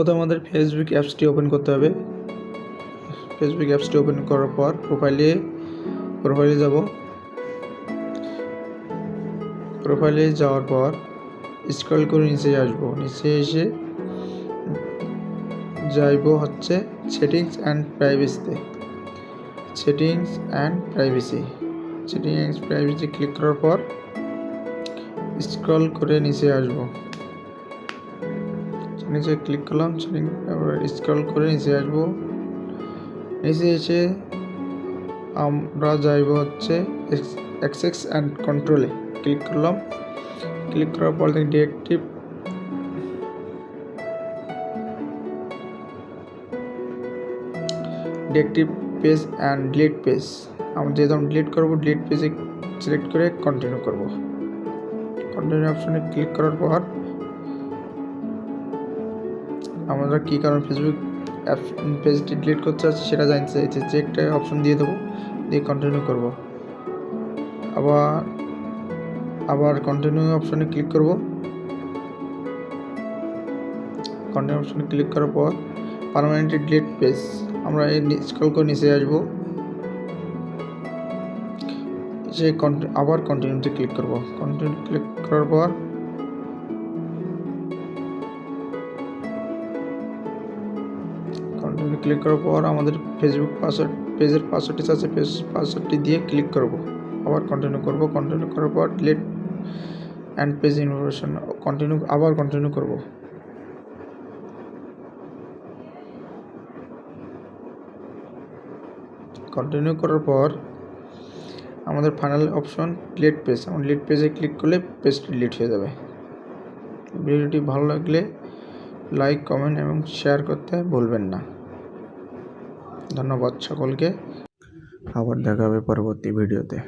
প্রথমে আমাদের ফেসবুক অ্যাপসটি ওপেন করতে হবে। ফেসবুক অ্যাপসটি ওপেন করার পর প্রোফাইলে প্রোফাইলে যাব। প্রোফাইলে যাওয়ার পর স্ক্রল করে নিচে আসব। নিচে এসে যাইব হচ্ছে settings and প্রাইভেসিতে settings and privacy settings privacy click করার পর স্ক্রল করে নিচে আসব। নিচে ক্লিক করলাম তারপর স্ক্রল করে নিচে আসব। নিচে এসে আমরা যাইব হচ্ছে অ্যাক্সেস অ্যান্ড কন্ট্রোলে ক্লিক করলাম ক্লিক করার পর দেখি directive directive page and delete page আমরা যেহেতু আমি ডিলিট করব ডিলিট পেজে সিলেক্ট করে কন্টিনিউ করব। কন্টিনিউ অপশনে ক্লিক করার পর আমরা কী কারণে ফেসবুক অ্যাপ পেজটি ডিলিট করতে চাচ্ছি সেটা জানতে চাইছি যে একটা অপশন দিয়ে দেবো, দিয়ে কন্টিনিউ করব। আবার আবার কন্টিনিউ অপশনে ক্লিক করব। কন্টিনিউ অপশনে ক্লিক করার পর পারমানেন্টলি ডিলিট পেজ আমরা এই স্কল করে নিচে আসব। সে আবার কন্টিনিউতে ক্লিক করব। কন্টিনিউ ক্লিক করার পর কন্টিনিউ ক্লিক করার পর আমাদের ফেসবুক পাসওয়ার্ড পেজের পাসওয়ার্ডটি আছে পেজ পাসওয়ার্ডটি দিয়ে ক্লিক করব। আবার কন্টিনিউ করব কন্টিনিউ করার পর delete and page information continue আবার কন্টিনিউ করব। কন্টিনিউ করার পর আমাদের ফাইনাল অপশন ডিলিট পেজ আমরা ডিলিট পেজে ক্লিক করলে পেজটি ডিলিট হয়ে যাবে। ভিডিওটি ভালো লাগলে লাইক কমেন্ট এবং শেয়ার করতে ভুলবেন না। ধন্যবাদ সকলকে। আবার দেখা হবে পরবর্তী ভিডিওতে।